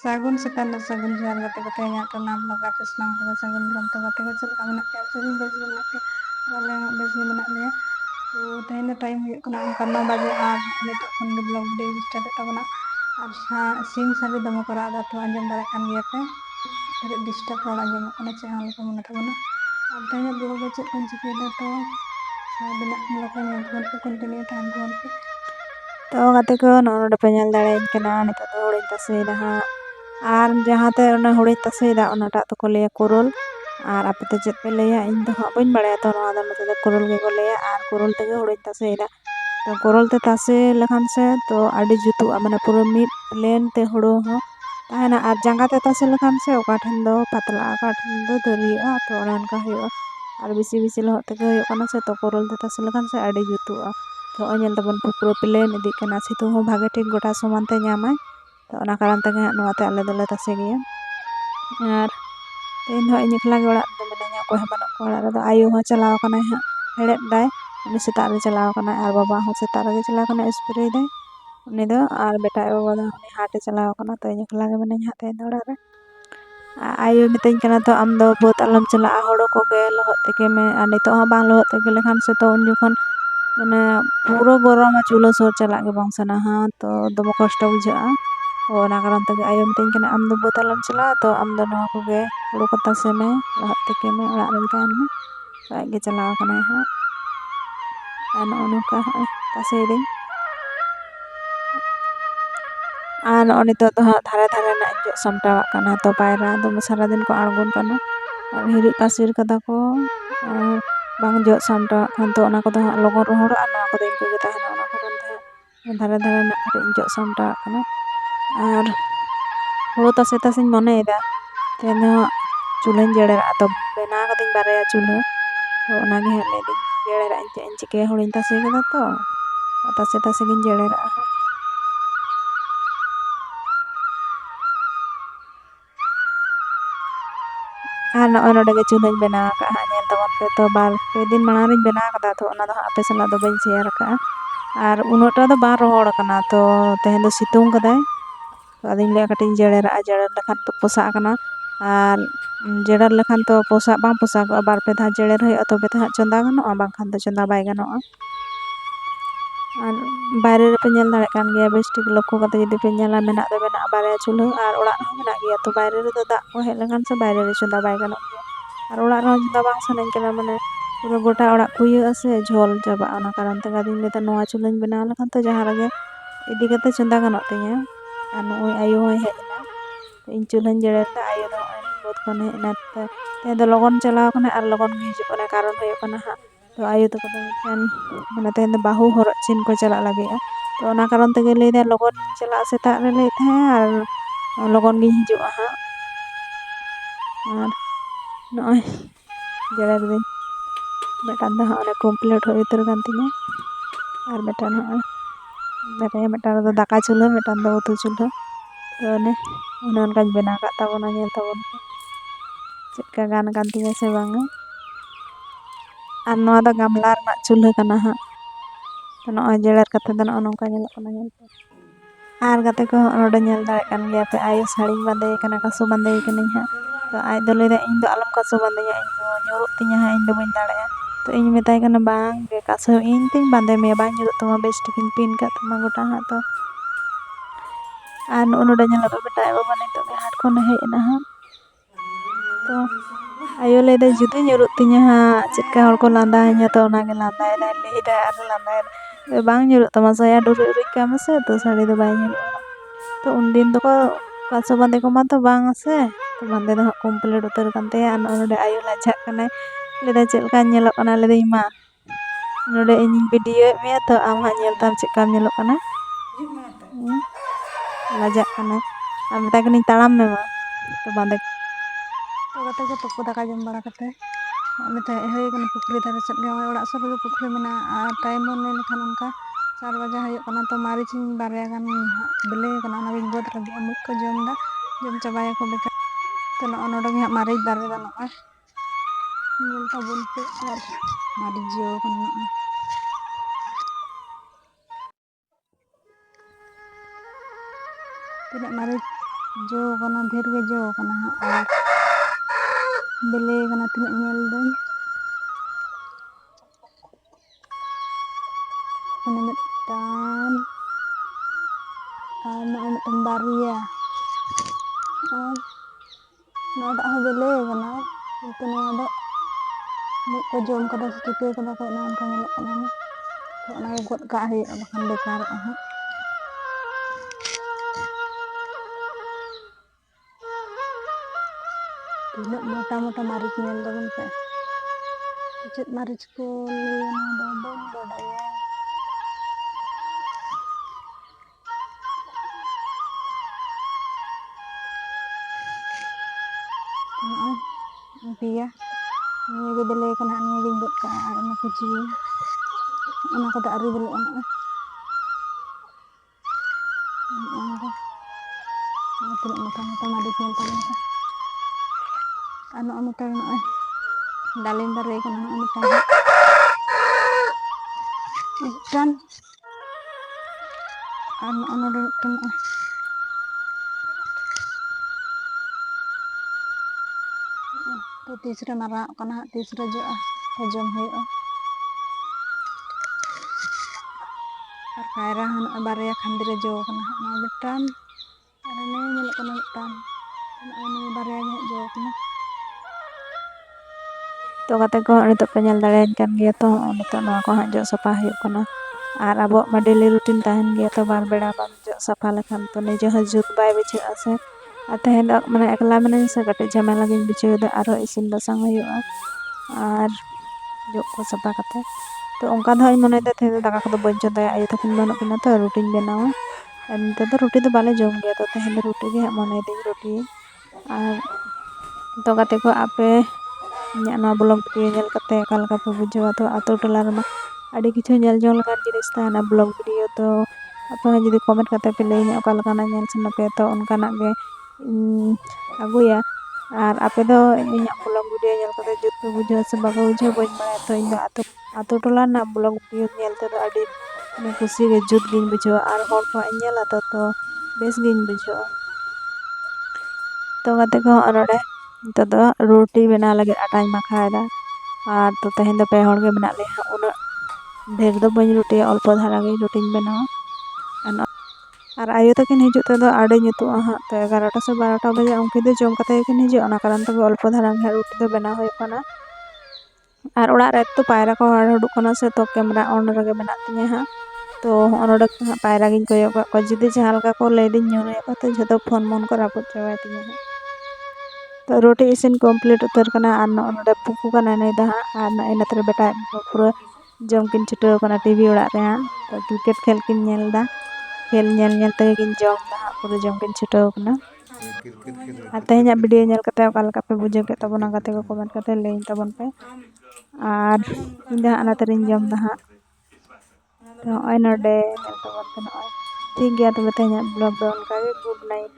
sagun sekarang sagun jual kata kata yang atau nama lo kata senang kata sagun belum sagun kata kata sih kamu nak kayak sini bersih mana sih kalau yang bersih mana ya udah ini time yuk kena karena baju ah ini tuh pun di blog deh bisa kita kena asa sing sari demo kara ada tuh anjing balikan dia teh dari disturb lo lagi mau kena cewek lo kamu nata kena ada yang belum baca saya benar melakukan yang bukan bukan demi tanggung tuh kata kau nono depannya lain kena nih kata orang kasih dah ᱟᱨ ᱡᱟᱦᱟᱸᱛᱮ ᱚᱱᱮ ᱦᱳᱲᱳᱭ ᱛᱟᱥᱮᱭᱮᱫᱟ ᱚᱱᱟᱴᱟᱜ ᱛᱮᱠᱚ ᱞᱟᱹᱭᱟ ᱠᱚᱨᱚᱞ ᱟᱨ ᱟᱯᱮ ᱫᱚ ᱪᱮᱫ ᱯᱮ ᱞᱟᱹᱭᱟ ᱤᱧᱫᱚ ᱦᱟᱸᱜ ᱵᱟᱹᱧ ᱵᱟᱲᱟᱭᱟ ᱛᱚ ᱱᱚᱣᱟ ᱫᱚ ᱱᱚᱛᱮ ᱫᱚ ᱠᱚᱨᱚᱞ ᱜᱮᱠᱚ ᱞᱟᱹᱭᱟ ᱟᱨ ᱠᱚᱨᱚᱞ ᱛᱮᱜᱮ ᱦᱳᱲᱳᱧ ᱛᱟᱥᱮᱭᱮᱫᱟ ᱛᱚ ᱠᱚᱨᱚᱞᱛᱮ ᱛᱟᱥᱮ ᱞᱮᱠᱷᱟᱱ ᱥᱮ ᱛᱚ ᱟᱹᱰᱤ ᱡᱩᱛᱩᱜᱼᱟ ᱢᱟᱱᱮ ᱯᱩᱨᱟᱹ ᱢᱤᱫ ᱯᱞᱮᱱᱛᱮ ᱦᱳᱲᱳ ᱦᱚᱸ ᱛᱟᱦᱮᱱᱟ ᱟᱨ ᱡᱟᱸᱜᱟᱛᱮ ᱛᱟᱥᱮ ᱞᱮᱠᱷᱟᱱ ᱥᱮ ᱚᱠᱟᱴᱷᱮᱱ ᱫᱚ ᱯᱟᱛᱞᱟᱜᱼᱟ ᱚᱠᱟ ᱴᱷᱮᱱ ᱫᱚ ᱫᱟᱨᱤᱭᱟᱜᱼᱟ ᱛᱚ ᱚᱱᱮ ᱚᱱᱠᱟ ᱦᱩᱭᱩᱜᱼᱟ ᱟᱨ ᱵᱤᱥᱤ ᱵᱮᱥᱤ ᱞᱚᱦᱚᱫ ᱛᱮᱜᱮ ᱦᱩᱭᱩᱜ ᱠᱟᱱᱟ ᱥᱮ ᱛᱚ ᱠᱚᱨᱚᱞᱛᱮ ᱛᱟᱥᱮ ᱞᱮᱠᱷᱟᱱ ᱥᱮ ᱟᱹᱰᱤ ᱡᱩᱛᱩᱜᱼᱟ ᱛᱚ ᱱᱚᱜᱼᱚᱭ ᱧᱮᱞᱛᱮᱵᱚᱱ ᱯᱩᱨᱟᱹ ᱯᱞᱮᱱ ᱤᱫᱤᱜ ᱠᱟᱱᱟ ᱥᱤᱛᱩᱝᱦᱚᱸ ᱵᱷᱟᱜᱮ ᱴᱷᱤᱠ ᱜᱚᱴᱟ ᱥᱚᱢᱟᱱᱛᱮ ᱧᱟᱢᱟᱭ ᱛᱚ ᱚᱱᱟ ᱠᱟᱨᱚᱱ ᱛᱮᱜᱮ ᱦᱟᱸᱜ ᱱᱚᱣᱟᱛᱮ ᱟᱞᱮ ᱫᱚᱞᱮ ᱛᱟᱥᱮ ᱜᱮᱭᱟ ᱟᱨ ᱛᱮᱦᱮᱧ ᱫᱚ ᱤᱧ ᱮᱠᱞᱟ ᱜᱮ ᱚᱲᱟᱜ ᱨᱮᱫᱚ ᱢᱤᱱᱟᱹᱧᱟ ᱚᱠᱚᱭ ᱦᱚᱸ ᱵᱟᱹᱱᱩᱜ ᱠᱚᱣᱟ ᱚᱲᱟᱜ ᱨᱮᱫᱚ ᱟᱭᱳ ᱦᱚᱸ ᱪᱟᱞᱟᱣ ᱠᱟᱱᱟᱭ ᱦᱟᱸᱜ ᱦᱮᱲᱦᱮᱫ ᱫᱟᱭ ᱩᱱᱤ ᱥᱮᱛᱟᱜ ᱨᱮ ᱪᱟᱞᱟᱣ ᱠᱟᱱᱟᱭ ᱟᱨ ᱵᱟᱵᱟ ᱦᱚᱸ ᱥᱮᱛᱟᱜ ᱨᱮᱜᱮ ᱪᱟᱞᱟᱣ ᱠᱟᱱᱟᱭ ᱥᱯᱨᱮᱭ ᱫᱟᱭ ᱩᱱᱤ ᱫᱚ ᱟᱨ ᱵᱮᱴᱟ ᱟᱡ ᱵᱟᱵᱟ ᱫᱚ ᱩᱱᱤ ᱦᱟᱴᱮ ᱪᱟᱞᱟᱣ ᱠᱟᱱᱟ ᱛᱚ ᱤᱧ ᱮᱠᱞᱟ ᱜᱮ ᱢᱤᱱᱟᱹᱧᱟ ᱦᱟᱸᱜ ᱛᱮᱦᱮᱧ ᱫᱚ ᱚᱲᱟᱜ ᱨᱮ ᱟᱭᱳ ᱢᱤᱛᱟᱹᱧ ᱠᱟᱱᱟ ᱛᱚ ᱟᱢ ᱫᱚ ᱵᱟᱹᱫᱽ ᱟᱞᱚᱢ ᱪᱟᱞᱟᱜᱼᱟ ᱦᱳᱲᱳ ᱠᱚᱜᱮ ᱞᱚᱦᱚᱫ ᱛᱮᱜᱮ ᱢᱮ ᱟᱨ ᱱᱤᱛᱚᱜ ᱦᱚᱸ ᱵᱟᱝ ᱞᱚᱦᱚᱫ ᱛᱮᱜᱮ ᱞᱮᱠᱷᱟᱱ ᱥᱮᱛᱚ ᱩᱱ ᱡᱚᱠᱷᱚᱱ ᱢᱟᱱᱮ ᱯᱩᱨᱟᱹ ᱜᱚᱨᱚᱢᱟ ᱪᱩᱞᱦᱟᱹ ᱥᱩᱨ ᱪᱟᱞᱟᱜ ᱜᱮ ᱵᱟᱝ ᱥᱟᱱᱟᱣᱟ ᱛᱚ ᱫᱚᱢᱮ ᱠᱚᱥᱴᱚ ᱵᱩᱡᱷᱟᱹᱜᱼᱟ o nakaran tagi ayam ting kena amdo buta lam sila to amdo no aku ge lu kota seme la tiki me la lam kan me la ge cela aku na ha ano ono ka ha eh, ta seiling ano oni to to ha thara thara na injo samta wa kana to paira to masara din ko argun kana ar hiri pasir kata ko eh, bang jo samta kan to na ko to ha logor rohor ano aku din ko ge ta ha ono ka ran ta ধারে ধারে না ᱟᱨ ᱦᱳᱲᱳ ᱛᱟᱥᱮ ᱛᱟᱥᱮᱧ ᱢᱚᱱᱮᱭᱮᱫᱟ ᱛᱮᱦᱮᱧ ᱫᱚ ᱪᱩᱞᱦᱟᱹᱧ ᱡᱮᱨᱮᱲᱟᱜᱼᱟ ᱛᱚ ᱵᱮᱱᱟᱣ ᱠᱟᱹᱫᱟᱹᱧ ᱵᱟᱨᱭᱟ ᱪᱩᱞᱦᱟᱹ ᱛᱚ ᱚᱱᱟᱜᱮ ᱦᱟᱸᱜ ᱞᱟᱹᱭᱫᱟᱹᱧ ᱡᱮᱨᱮᱲᱟᱜ ᱟᱹᱧ ᱪᱮᱫ ᱤᱧ ᱪᱤᱠᱟᱹᱭᱟ ᱦᱳᱲᱳᱧ ᱛᱟᱥᱮ ᱠᱟᱫᱟ ᱛᱚ ᱛᱟᱥᱮ ᱛᱟᱥᱮ ᱜᱤᱧ ᱡᱮᱨᱮᱲᱟᱜᱼᱟ ᱟᱨ ᱱᱚᱜᱼᱚᱭ ᱱᱚᱰᱮ ᱜᱮ ᱪᱩᱞᱦᱟᱹᱧ ᱵᱮᱱᱟᱣ ᱟᱠᱟᱫᱼᱟ ᱦᱟᱸᱜ ᱧᱮᱞ ᱛᱟᱵᱚᱱ ᱯᱮ ᱛᱚ ᱵᱟᱨ ᱯᱮ ᱫᱤᱱ ᱢᱟᱲᱟᱝ ᱨᱤᱧ ᱵᱮᱱᱟᱣ ᱟᱠᱟᱫᱟ ᱛᱚ ᱚᱱᱟ ᱫᱚ ᱦᱟᱸᱜ ᱟᱯᱮ ᱥᱟᱞᱟᱜ ᱫᱚ ᱵᱟᱹᱧ ᱥᱮᱭᱟᱨ ᱟᱠᱟᱫᱼᱟ ᱟᱨ ᱩᱱᱟᱹᱜᱴᱟ ᱫᱚ ᱵᱟᱝ ᱨᱚᱦᱚᱲ ᱟᱠᱟᱱᱟ ᱛᱚ ᱛᱮᱦᱮᱧ ᱫᱚ ᱥᱤᱛᱩᱝ ᱠᱟᱫᱟᱭ ᱟᱫᱚᱧ ᱞᱟᱹᱭᱟ ᱠᱟᱹᱴᱤᱡ ᱤᱧ ᱡᱮᱨᱮᱲᱟᱜᱼᱟ ᱡᱮᱨᱮᱲ ᱞᱮᱠᱷᱟᱱ ᱛᱚ ᱯᱚᱥᱟᱜ ᱠᱟᱱᱟ ᱟᱨ ᱡᱮᱨᱮᱲ ᱞᱮᱠᱷᱟᱱ ᱛᱚ ᱯᱚᱥᱟᱜ ᱵᱟᱝ ᱯᱚᱥᱟᱜᱚᱜᱼᱟ ᱵᱟᱨ ᱯᱮ ᱫᱷᱟᱣ ᱡᱮᱨᱮᱲ ᱦᱩᱭᱩᱜᱼᱟ ᱛᱚᱵᱮ ᱛᱚ ᱦᱟᱸᱜ ᱪᱚᱸᱫᱟ ᱜᱟᱱᱚᱜᱼᱟ ᱵᱟᱝᱠᱷᱟᱱ ᱫᱚ ᱪᱚᱸᱫᱟ ᱵᱟᱭ ᱜᱟᱱᱚᱜᱼᱟ ᱟᱨ ᱵᱟᱭᱨᱮ ᱨᱮᱯᱮ ᱧᱮᱞ ᱫᱟᱲᱮᱭᱟᱜ ᱠᱟᱱ ᱜᱮᱭᱟ ᱵᱮᱥ ᱴᱷᱤᱠ ᱞᱚᱠᱠᱷᱚ ᱠᱟᱛᱮ ᱡᱩᱫᱤ ᱯᱮ ᱧᱮᱞᱟ ᱢᱮᱱᱟᱜ ᱫᱚ ᱢᱮᱱᱟᱜᱼᱟ ᱵᱟᱨᱭᱟ ᱪᱩᱞᱦᱟᱹ ᱟᱨ ᱚᱲᱟᱜ ᱨᱮᱦᱚᱸ ᱢᱮᱱᱟᱜ ᱜᱮᱭᱟ ᱛᱚ ᱵᱟᱭᱨᱮ ᱨᱮᱫᱚ ᱫᱟᱜ ᱠᱚ ᱦᱮᱡ ᱞᱮᱱᱠᱷᱟᱱ ᱥᱮ ᱵᱟᱭᱨᱮ ᱨᱮ ᱪᱚᱸᱫᱟ ᱵᱟᱭ ᱜᱟᱱᱚᱜ ᱜᱮᱭᱟ ᱟᱨ ᱚᱲᱟᱜ ᱨᱮᱦᱚᱸ ᱪᱚᱸᱫᱟ ᱵᱟᱝ ᱥᱟᱱᱟᱧ ᱠᱟᱱᱟ ᱢᱟᱱᱮ ᱯᱩᱨᱟᱹ ᱜᱚᱴᱟ ᱚᱲᱟᱜ ᱠᱩᱭᱟᱹᱜᱼᱟ ᱥᱮ ᱡᱷᱚᱞ ᱪᱟᱵᱟᱜᱼᱟ ᱚᱱᱟ ᱠᱟᱨᱚᱱ ᱛᱮ ᱟᱫᱚᱧ ᱞᱟᱹᱭᱫᱟ ᱱᱚᱣᱟ ᱪᱩᱞᱦᱟᱹᱧ ᱵᱮᱱᱟᱣ ᱞᱮᱠᱷᱟᱱ ᱛᱚ ᱡᱟᱦᱟᱸ ᱨᱮᱜᱮ ᱤᱫᱤ ᱠᱟᱛᱮ ᱪᱚᱸᱫᱟ ᱜᱟᱱᱚᱜ ᱛᱤᱧᱟᱹ anu oi ayu oi hek na incun hen ta ayu na oi ngot kone hek na ta te do logon cela kone ar logon ngisi kone karon hek kone ha to ayu to kone hen mana te hen bahu horo cin ko cela lagi ya to na karon te gele te logon cela se ta rele te ar logon ngisi jo ha ar no oi jere be Betan dah ada komplit hari terganti ni. Ar betan dah. ᱫᱟᱨᱮ ᱢᱤᱫᱴᱟᱝ ᱨᱮᱫᱚ ᱫᱟᱠᱟ ᱪᱩᱞᱦᱟᱹ ᱢᱤᱫᱴᱟᱝ ᱫᱚ ᱩᱛᱩ ᱪᱩᱞᱦᱟᱹ ᱛᱚ ᱚᱱᱮ ᱚᱱᱮ ᱚᱱᱠᱟᱧ ᱵᱮᱱᱟᱣ ᱟᱠᱟᱫ ᱛᱟᱵᱚᱱᱟ ᱧᱮᱞ ᱛᱟᱵᱚᱱ ᱯᱮ ᱪᱮᱫᱠᱟ ᱜᱟᱱ ᱟᱠᱟᱱ ᱛᱤᱧᱟᱹ ᱥᱮ ᱵᱟᱝᱟ ᱟᱨ ᱱᱚᱣᱟ ᱫᱚ ᱜᱟᱢᱞᱟ ᱨᱮᱱᱟᱜ ᱪᱩᱞᱦᱟᱹ ᱠᱟᱱᱟ ᱦᱟᱸᱜ ᱛᱚ ᱱᱚᱜᱼᱚᱭ ᱡᱮᱨᱮᱲ ᱠᱟᱛᱮ ᱫᱚ ᱱᱚᱜᱼᱚ ᱱᱚᱝᱠᱟ ᱧᱮᱞᱚᱜ ᱠᱟᱱᱟ ᱧᱮᱞ ᱯᱮ ᱟᱨ ᱜᱟᱛᱮ ᱠᱚ ᱱᱚᱰᱮ ᱧᱮᱞ ᱫᱟᱲᱮᱭᱟᱜ ᱠᱟᱱ ᱜᱮᱭᱟ ᱯᱮ ᱟᱭᱳ ᱥᱟᱹᱲᱤᱧ ᱵᱟᱸᱫᱮ ᱟᱠᱟᱱᱟ ᱠᱟᱥᱚ ᱵᱟᱸᱫᱮ ᱟᱠᱟᱱᱟᱹᱧ ᱦᱟᱸᱜ ᱛᱚ ᱟᱡ ᱫᱚ ᱞᱟᱹᱭᱫᱟ ᱤᱧ ᱫᱚ ᱟᱞᱚᱢ ᱠᱟᱥᱚ ᱵᱟᱸᱫᱮᱧᱟ ᱤᱧ ᱫᱚ ᱧᱩᱨᱩᱜ ᱛᱤᱧᱟᱹ ᱦᱟᱸᱜ ᱤᱧ ᱫᱚ ᱵᱟᱹᱧ ᱫᱟᱲᱮᱭᱟᱜᱼᱟ ᱛᱚ ᱤᱧ ᱢᱮᱛᱟᱭ ᱠᱟᱱᱟ ᱵᱟᱝ ᱜᱮ ᱠᱟᱥᱚ ᱤᱧ ᱛᱤᱧ ᱵᱟᱸᱫᱮ ᱢᱮᱭᱟ ᱵᱟᱝ ᱧᱮᱞᱚᱜ ᱛᱟᱢᱟ ᱵᱮᱥ ᱴᱷᱤᱠᱤᱧ ᱯᱤᱱ ᱠᱟᱜ ᱛᱟᱢᱟ ᱜᱚᱴᱟ ᱦᱟᱸᱜ ᱛᱚ ᱟᱨ ᱱᱚᱜᱼᱚ ᱱᱚᱰᱮ ᱧᱮᱞᱚᱜ ᱵᱮᱴᱟ ᱟᱡ ᱵᱟᱵᱟ ᱱᱤᱛᱚᱜ ᱜᱮ ᱦᱟᱴ ᱠᱷᱚᱱ ᱦᱮᱡ ᱮᱱᱟ ᱦᱟᱸᱜ ᱛᱚ ᱟᱭᱳ ᱞᱟᱹᱭᱫᱟ ᱡᱩᱫᱤ ᱧᱩᱨᱩᱜ ᱛᱤᱧᱟᱹ ᱦᱟᱸᱜ ᱪᱮᱫᱠᱟ ᱦᱚᱲ ᱠᱚ ᱞᱟᱸᱫᱟᱭᱤᱧᱟ ᱛᱚ ᱚᱱᱟᱜᱮ ᱞᱟᱸᱫᱟᱭᱮᱫᱟᱭ ᱞᱟᱹᱭᱫᱟᱭ ᱟᱨᱚ ᱞᱟᱸᱫᱟᱭᱮᱫᱟᱭ ᱵᱟᱝ ᱧᱩᱨᱩᱜ ᱛᱟᱢᱟ ᱥᱟᱭᱟ ᱰᱩᱨᱩᱡ ᱩᱨᱩᱡ ᱠᱟᱜ ᱢᱮᱥᱮ ᱛᱚ ᱥᱟᱹᱲᱤ ᱫᱚ ᱵᱟᱭ ᱧᱩᱨᱩᱜᱼᱟ ᱛᱚ ᱩᱱᱫᱤᱱ ᱫᱚᱠᱚ ᱠᱟᱥᱚ ᱵᱟᱸᱫᱮ ᱠᱚᱢᱟ ᱛᱚ ᱵᱟᱝ ᱟᱥᱮ ᱵᱟᱸᱫᱮ ᱫᱚ ᱦᱟᱸᱜ ᱠᱚᱢᱯᱞᱤᱴ ᱩᱛᱟᱹᱨ ᱠᱟᱱ ᱛᱟᱭᱟ ᱟᱨ ᱱᱚᱜᱼᱚ ᱱᱚᱰᱮ ᱟᱭᱳ ᱞᱟᱡᱷᱟᱜ ᱠᱟᱱᱟᱭ leda cekkan nyelok kana leda ima nore ini video me to ama nyel tam cekkan nyelok kana hmm. lajak kana ama tak kini talam me ma to bandek to kata ko tok kota kajem bara kate ama ta ehoi kana pukri tara cek gawai ora so pukri pukri mana a ah, time on me kana ka sar waja hayo kana to mari cing bare kan bele kana na bingo tara di amuk ya, ka jom da jom cabaya ko beka tono onodong ya mari bare kana eh ngul ta bunte ar mari jo kan tina mari jo kana dher jo kana ar bele kana tina ngel den kan, kana metan ama ya ah kan. Nada ada lewat, kan. itu nada ko jom ko da ci pe ko da ko nan ko lo nan ko na ko ka hi ba kan de kar ah dina mata mata mari kinel da gun pe cet mari ko le na da bon da da ya Iya. Ini ano, ah. ano bedele ano, ko na ano yung bot ka. Ano ko ji. Ano ko da ari dalo ano. Ano ko. Ano ko mo kamo tama di ko pa niya. Ano ano tayo na ay. Dalin da ko na ano tayo. Ikan. Ano ano da ko na. ᱛᱚ ᱛᱤᱥᱨᱮ ᱢᱟᱨᱟᱝ ᱠᱟᱱᱟ ᱦᱟᱸᱜ ᱛᱤᱥᱨᱮ ᱡᱚᱜᱼᱟ ᱦᱚᱡᱚᱢ ᱦᱩᱭᱩᱜᱼᱟ ᱟᱨ ᱠᱟᱭᱨᱟ ᱦᱚᱸ ᱱᱚᱜᱼᱚᱭ ᱵᱟᱨᱭᱟ ᱠᱷᱟᱸᱫᱽᱨᱮ ᱡᱚ ᱠᱟᱱᱟ ᱦᱟᱸᱜ ᱱᱚᱣᱟ ᱢᱤᱫᱴᱟᱝ ᱟᱨ ᱱᱚᱣᱟ ᱧᱮᱞᱚᱜ ᱠᱟᱱᱟ ᱢᱤᱫᱴᱟᱝ ᱱᱚᱜᱼᱚᱭ ᱱᱤᱭᱟᱹ ᱵᱟᱨᱭᱟ ᱜᱮ ᱦᱟᱸᱜ ᱡᱚ ᱠᱟᱱᱟ ᱛᱚ ᱜᱟᱛᱮ ᱠᱚ ᱱᱤᱛᱚᱜ ᱯᱮ ᱧᱮᱞ ᱫᱟᱲᱮᱭᱟᱹᱧ ᱠᱟᱱ ᱜᱮᱭᱟ ᱛᱚ ᱱᱤᱛᱚᱜ ᱱᱚᱣᱟ ᱠᱚ ᱦᱟᱸᱜ ᱡᱚᱜ ᱥᱟᱯᱷᱟ ᱦᱩᱭᱩᱜ ᱠᱟᱱᱟ ᱟᱨ ᱟᱵᱚᱣᱟᱜ ᱢᱟ ᱰᱮᱞᱤ ᱨᱩᱴᱤᱱ ᱛᱟᱦᱮᱱ ᱜᱮᱭᱟ ᱛᱚ ᱵᱟᱨ ᱵᱮᱲᱟ ᱵᱟᱢ ᱡᱚᱜ ᱥᱟᱯᱷᱟ ᱞᱮᱠᱷᱟᱱ ᱛᱚ ᱱᱤᱡᱮ ᱦᱚᱸ ᱡᱩᱛ ᱵᱟᱭ ᱵᱩᱡᱷᱟᱹᱜᱼᱟ ᱥᱮ ᱟᱨ ᱛᱟᱦᱮᱸ ᱫᱚ ᱢᱟᱱᱮ ᱮᱠᱞᱟ ᱢᱤᱱᱟᱹᱧ ᱥᱮ ᱠᱟᱹᱴᱤᱡ ᱡᱷᱟᱢᱮᱞᱟ ᱜᱤᱧ ᱵᱩᱡᱷᱟᱹᱣᱮᱫᱟ ᱟᱨᱦᱚᱸ ᱤᱥᱤᱱ ᱵᱟᱥᱟᱝ ᱦᱩᱭᱩᱜᱼᱟ ᱟᱨ ᱡᱚᱜ ᱠᱚ ᱥᱟᱯᱷᱟ ᱠᱟᱛᱮ ᱛᱚ ᱚᱱᱠᱟ ᱫᱚ ᱤᱧ ᱢᱚᱱᱮᱭᱮᱫᱟ ᱛᱮᱦᱮᱧ ᱫᱚ ᱫᱟᱠᱟ ᱠᱚᱫᱚ ᱵᱟᱹᱧ ᱪᱚᱸᱫᱟᱭᱟ ᱟᱭᱳ ᱛᱟᱹᱠᱤᱱ ᱵᱟᱹᱱᱩᱜ ᱠᱤᱱᱟ ᱛᱚ ᱨᱩᱴᱤᱧ ᱵᱮᱱᱟᱣᱟ ᱟᱨ ᱱᱮᱛᱟᱨ ᱫᱚ ᱨᱩᱴᱤ ᱫᱚ ᱵᱟᱞᱮ ᱡᱚᱢ ᱜᱮᱭᱟ ᱛᱚ ᱛᱮᱦᱮᱧ ᱫᱚ ᱨᱩᱴᱤ ᱜᱮ ᱦᱟᱸᱜ ᱢᱚᱱᱮᱭᱮᱫᱟᱹᱧ ᱨᱩᱴᱤ ᱟᱨ ᱛᱚ ᱜᱟᱛᱮ ᱠᱚ ᱟᱯᱮ ᱤᱧᱟᱹᱜ ᱱᱚᱣᱟ ᱵᱞᱚᱜ ᱵᱷᱤᱰᱤᱭᱳ ᱧᱮᱞ ᱠᱟᱛᱮ ᱚᱠᱟ ᱞᱮᱠᱟ ᱯᱮ ᱵᱩᱡᱷᱟᱹᱣᱟ ᱛᱚ ᱟᱛᱳ ᱴᱚᱞᱟ ᱨᱮᱢᱟ ᱟᱹᱰᱤ ᱠᱤᱪᱷᱩ ᱧᱮᱞ ᱡᱚᱝ ᱞᱮᱠᱟᱱ ᱡᱤᱱᱤᱥ ᱛᱟᱦᱮᱱᱟ ᱵᱞᱚᱜ ᱵᱷᱤᱰᱤᱭᱳ ᱛᱚ ᱟᱯᱮ ᱦᱚᱸ ᱡᱩᱫᱤ ᱠᱚᱢᱮᱱᱴ ᱠᱟᱛᱮ ᱯᱮ ᱞᱟᱹᱭᱟᱹᱧᱟ ᱚᱠᱟ ᱞᱮᱠᱟᱱᱟᱜ ᱧᱮᱞ ᱥᱟᱱᱟ ᱯᱮᱭᱟ ᱛᱚ ᱚᱱᱠᱟᱱᱟᱜ ᱜᱮ ᱟᱹᱜᱩᱭᱟ ᱟᱨ ᱟᱯᱮᱫᱚ ᱤᱧᱟᱹᱜ ᱵᱞᱚᱠ ᱵᱷᱤᱰᱭᱳ ᱧᱮᱞ ᱠᱟᱛᱮ ᱡᱩᱛ ᱯᱮ ᱵᱩᱡᱷᱟᱹᱣᱟ ᱥᱮ ᱵᱟᱠᱚ ᱵᱩᱡᱷᱟᱹᱣᱟ ᱵᱟᱹᱧ ᱵᱟᱲᱟᱭᱟ ᱛᱚ ᱤᱧᱫᱚ ᱟᱛᱳ ᱟᱛᱳ ᱴᱚᱞᱟ ᱨᱮᱱᱟᱜ ᱵᱞᱚᱠ ᱵᱷᱤᱰᱤᱭᱳ ᱧᱮᱞ ᱛᱮᱫᱚ ᱟᱹᱰᱤ ᱠᱩᱥᱤᱜᱮ ᱡᱩᱛᱜᱮᱧ ᱵᱩᱡᱷᱟᱹᱣᱟ ᱟᱨ ᱦᱚᱲ ᱠᱚᱣᱟᱜ ᱤᱧ ᱧᱮᱞᱟ ᱛᱚ ᱛᱚ ᱵᱮᱥᱜᱮᱧ ᱵᱩᱡᱷᱟᱹᱣᱟ ᱛᱚ ᱜᱟᱛᱮ ᱠᱚᱦᱚᱸ ᱟᱨ ᱚᱸᱰᱮ ᱱᱤᱛᱚᱜ ᱫᱚ ᱨᱩᱴᱤ ᱵᱮᱱᱟᱣ ᱞᱟᱹᱜᱤᱫ ᱟᱴᱟᱧ ᱢᱟᱠᱷᱟᱣᱮᱫᱟ ᱟᱨ ᱛᱚ ᱛᱮᱦᱮᱧ ᱫᱚ ᱯᱮ ᱦᱚᱲ ᱜᱮ ᱢᱮᱱᱟᱜ ᱞᱮᱭᱟ ᱩᱱᱟᱹᱜ ᱰᱷᱮᱨ ᱫᱚ ᱵᱟᱹᱧ ᱨᱩᱴᱤᱭᱟ ᱚᱞᱯᱚ ᱫᱷᱟᱨᱟᱜᱮ ᱨᱩᱴᱤᱧ ᱵᱮᱱᱟᱣᱟ ᱟᱨ ᱟᱭᱳ ᱛᱟᱹᱠᱤᱱ ᱦᱤᱡᱩᱜ ᱛᱮᱫᱚ ᱟᱹᱰᱤ ᱧᱩᱛᱩᱜᱼᱟ ᱦᱟᱸᱜ ᱛᱚ ᱮᱜᱟᱨᱚᱴᱟ ᱥᱮ ᱵᱟᱨᱚᱴᱟ ᱵᱟᱡᱮ ᱩᱱᱠᱤᱱ ᱫᱚ ᱡᱚᱢ ᱠᱟᱛᱮ ᱜᱮᱠᱤᱱ ᱦᱤᱡᱩᱜᱼᱟ ᱚᱱᱟ ᱠᱟᱨᱚᱱ ᱛᱮᱜᱮ ᱚᱞᱯᱚ ᱫᱷᱟᱨᱟ ᱜᱮ ᱨᱩᱴᱤ ᱫᱚ ᱵᱮᱱᱟᱣ ᱦᱩᱭᱩᱜ ᱠᱟᱱᱟ ᱟᱨ ᱚᱲᱟᱜ ᱨᱮ ᱛᱚ ᱯᱟᱭᱨᱟ ᱠᱚ ᱦᱟᱲᱦᱩᱰᱩᱜ ᱠᱟᱱᱟ ᱥᱮ ᱛᱚ ᱠᱮᱢᱨᱟ ᱚᱱ ᱨᱮᱜᱮ ᱢᱮᱱᱟᱜ ᱛᱤᱧᱟᱹ ᱦᱟᱸᱜ ᱛᱚ ᱦᱚᱸᱜᱼᱚ ᱱᱚᱰᱮ ᱦᱟᱸᱜ ᱯᱟᱭᱨᱟ ᱜᱤᱧ ᱠᱚᱭᱚᱜ ᱠᱟᱜ ᱠᱚᱣᱟ ᱡᱩᱫᱤ ᱡᱟᱦᱟᱸ ᱞᱮᱠᱟ ᱠᱚ ᱞᱟᱹᱭᱫᱟᱹᱧ ᱧᱩᱨᱩᱭᱟ ᱠᱚ ᱛᱚ ᱡᱷᱚᱛᱚ ᱯᱷᱳᱱ ᱢᱳᱱ ᱠᱚ ᱨᱟᱹᱯᱩᱫ ᱪᱟᱵᱟᱭ ᱛᱤᱧᱟᱹ ᱦᱟᱸᱜ ᱛᱚ ᱨᱩᱴᱤ ᱤᱥᱤᱱ ᱠᱚᱢᱯᱞᱤᱴ ᱩᱛᱟᱹᱨ ᱠᱟᱱᱟ ᱟᱨ ᱱᱚᱜᱼᱚ ᱱᱚᱰᱮ ᱯᱩᱠᱩ ᱠᱟᱱᱟ ᱱᱩᱭ ᱫᱚ ᱦᱟᱸᱜ ᱟᱨ ᱱᱚᱜᱼᱚᱭ ᱱᱚᱛᱮ ᱨᱮ ᱵᱮᱴᱟᱭ ᱯᱩᱨᱟᱹ ᱡᱚᱢ ᱠᱤᱱ ᱪᱷᱩᱴᱟᱹᱣ ᱠᱟᱱᱟ ᱴᱤᱵᱷᱤ ᱚᱲᱟᱜ ᱨᱮ ᱦᱟᱸᱜ ᱛᱚ ᱠᱨᱤᱠᱮᱴ ᱠᱷᱮᱞ ᱠᱤᱱ ᱧᱮᱞ ᱮᱫᱟ ᱠᱷᱮᱞ ᱧᱮᱞ ᱧᱮᱞ ᱛᱮᱜᱮ ᱜᱤᱧ ᱡᱚᱢ ᱮᱫᱟ ᱦᱟᱸᱜ ᱯᱩᱨᱟᱹ ᱡᱚᱢ ᱜᱤᱧ ᱪᱷᱩᱴᱟᱹᱣ ᱟᱠᱟᱱᱟ ᱟᱨ ᱛᱮᱦᱮᱧᱟᱜ ᱵᱷᱤᱰᱤᱭᱳ ᱧᱮᱞ ᱠᱟᱛᱮ ᱚᱠᱟ ᱞᱮᱠᱟ ᱯᱮ ᱵᱩᱡᱷᱟᱹᱣ ᱠᱮᱫ ᱛᱟᱵᱚᱱᱟ ᱜᱟᱛᱮ ᱠᱚ ᱠᱚᱢᱮᱱᱴ ᱠᱟᱛᱮ ᱞᱟᱹᱭᱟᱹᱧ ᱛᱟᱵᱚᱱ ᱯᱮ ᱟᱨ ᱤᱧ ᱫᱚ ᱦᱟᱸᱜ ᱚᱱᱟ ᱛᱮᱨᱤᱧ ᱡᱚᱢ ᱮᱫᱟ ᱦᱟᱸᱜ ᱛᱚ ᱱᱚᱜᱼᱚᱭ ᱱᱚᱰᱮ ᱧᱮᱞ ᱛᱟᱵᱚᱱ ᱯᱮ ᱱᱚᱜᱼᱚᱭ ᱴᱷᱤᱠ ᱜᱮᱭᱟ ᱛᱚᱵᱮ ᱛᱮᱦᱮᱧᱟᱜ ᱵᱞᱚᱜ ᱫᱚ ᱚᱱᱠᱟᱜᱮ ᱜᱩᱰ ᱱᱟᱭᱤᱴ